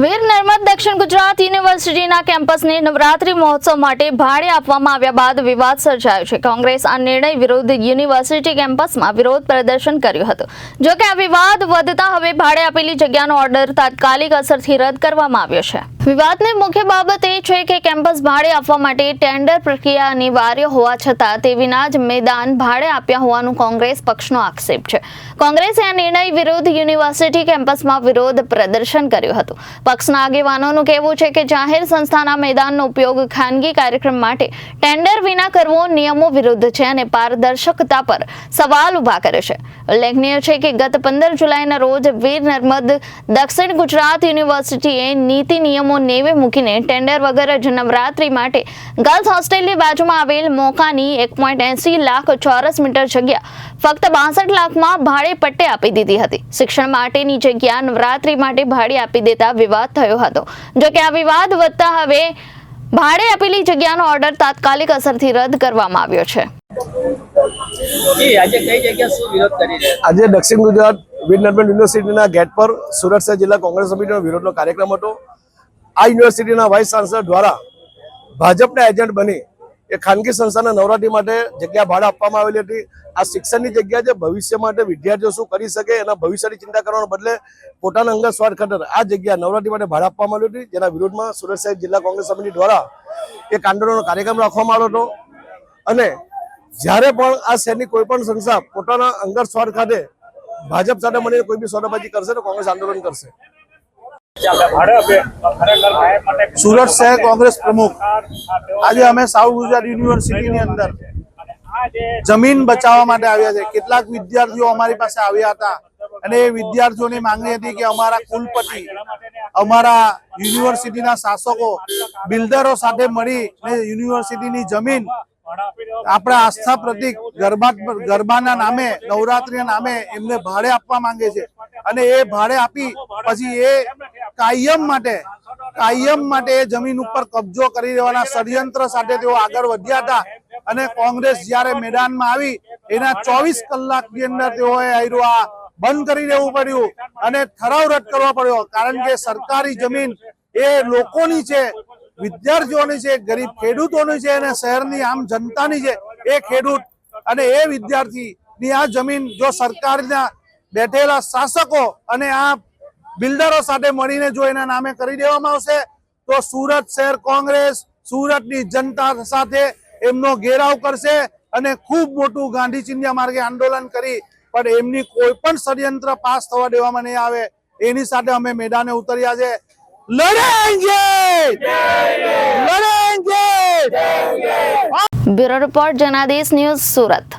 વીર નર્મદ દક્ષિણ ગુજરાત યુનિવર્સિટીના કેમ્પસને નવરાત્રી મહોત્સવ માટે ભાડે આપવામાં આવ્યા બાદ વિવાદ સર્જાયો છે. કોંગ્રેસ આ નિર્ણય વિરુદ્ધ યુનિવર્સિટી કેમ્પસમાં વિરોધ પ્રદર્શન કર્યું હતું. જો કે આ વિવાદ વધતા હવે ભાડે આપેલી જગ્યાનો ઓર્ડર તાત્કાલિક અસરથી રદ કરવામાં આવ્યો છે. વિવાદની મુખ્ય બાબત એ છે કે કેમ્પસ ભાડે આપવા માટે ટેન્ડર પ્રક્રિયા અનિવાર્ય હોવા છતાં તે વિના જ મેદાન ભાડે આપ્યા હોવાનું કોંગ્રેસ પક્ષનો આક્ષેપ છે. કોંગ્રેસે આ નિર્ણય વિરુદ્ધ યુનિવર્સિટી કેમ્પસમાં વિરોધ પ્રદર્શન કર્યું હતું. પક્ષના આગેવાનોનું કહેવું છે કે જાહેર સંસ્થાના મેદાનનો ઉપયોગ ખાનગી કાર્યક્રમ માટે ટેન્ડર વિના કરવો નિયમો વિરુદ્ધ છે અને પારદર્શકતા પર સવાલ ઊભા કરે છે. ઉલ્લેખનીય છે કે ગત પંદર જુલાઈના રોજ વીર નર્મદ દક્ષિણ ગુજરાત યુનિવર્સિટીએ નીતિ નિયમો નેવે મૂકીને ટેન્ડર વગર જ નવરાત્રી માટે ગર્લ્સ હોસ્ટેલની બાજુમાં આવેલ મોકાની એક પોઈન્ટ એસી લાખ ચોરસ મીટર જગ્યા ફક્ત બાસઠ લાખમાં ભાડે પટ્ટે આપી દીધી હતી. શિક્ષણ માટેની જગ્યા નવરાત્રિ માટે ભાડે આપી દેતા વિવાદ થયો હતો. જોકે આ વિવાદ વધતા હવે ભાડે આપેલી જગ્યાનો ઓર્ડર તાત્કાલિક અસરથી રદ કરવામાં આવ્યો છે. આજે કઈ જગ્યા શું વિરોધ કરી રહ્યા આજે દક્ષિણ ગુજરાત વિજ્ઞાન યુનિવર્સિટીના ગેટ પર સુરત શહેર જિલ્લા કોંગ્રેસ સમિતિનો વિરોધનો કાર્યક્રમ હતો. આ યુનિવર્સિટીના વાઇસ ચાન્સલર દ્વારા ભાજપના એજન્ટ બની એ ખાનગી સંસ્થાના નવરાત્રી માટે જગ્યા ભાડે આપવામાં આવેલી હતી. આ શિક્ષણની જગ્યા છે ભવિષ્ય માટે વિદ્યાર્થીઓ શું કરી શકે એના ભવિષ્યની ચિંતા કરવાના બદલે પોતાના અંગત સ્વાર્થ ખાતર આ જગ્યા નવરાત્રી માટે ભાડે આપવામાં આવી હતી. જેના વિરોધમાં સુરત સાહેબ જિલ્લા કોંગ્રેસ સમિતિ દ્વારા એક આંદોલનનો કાર્યક્રમ રાખવામાં આવ્યો હતો. અને જ્યારે પણ આ શહેરની કોઈ પણ સંસ્થા પોતાના અંગત સ્વાર્થ ખાતે ભાજપ સાથે મળીને કોઈ બી સોદાબાજી કરશે તો કોંગ્રેસ આંદોલન કરશે. સુરત શહેર કોંગ્રેસ પ્રમુખ. આજે અમે સાઉથ ગુજરાત યુનિવર્સિટીની અંદર જમીન બચાવવા માટે આવ્યા છે. કેટલાક વિદ્યાર્થીઓ અમારી પાસે આવ્યા હતા અને એ વિદ્યાર્થીઓની માંગણી હતી કે અમારા કુલપતિ, અમારા યુનિવર્સિટીના શાસકો, બિલ્ડરો સાથે મળી ને યુનિવર્સિટીની જમીન આપણા આસ્થા પ્રતિક ગરબા, ગરબાના નામે, નવરાત્રીના નામે એમને ભાડે આપવા માંગે છે. અને એ ભાડે આપી પછી એ કાયમ માટે કાયમ માટે જમીન ઉપર કબજો કરી લેવાના ષડયંત્ર સાથે તેઓ આગળ વધ્યા હતા. અને કોંગ્રેસ જ્યારે મેદાનમાં આવી, એના ચોવીસ કલાકની અંદર તેઓએ આ બંધ કરી દેવું પડ્યું અને ઠરાવ રદ કરવો પડ્યો. કારણ કે સરકારી જમીન એ લોકોની છે, વિદ્યાર્થીઓની છે, ગરીબ ખેડૂતોની છે અને શહેરની આમ જનતાની છે, એ ખેડૂત અને એ વિદ્યાર્થીની આ જમીન જો સરકારના બેઠેલા શાસકો અને આ બિલ્ડરો સાથે મળીને જો એના નામે કરી દેવામાં આવશે, તો સુરત શહેર કોંગ્રેસ સુરતની જનતા સાથે એમનો ઘેરાવ કરશે અને ખૂબ મોટું ગાંધી ચિંધ્યા માર્ગે આંદોલન કરી, પણ એમની કોઈ પણ ષડયંત્ર પાસ થવા દેવામાં નહીં આવે. એની સાથે અમે મેદાને ઉતર્યા છે. લડેંગે bureau report Janadesh news Surat.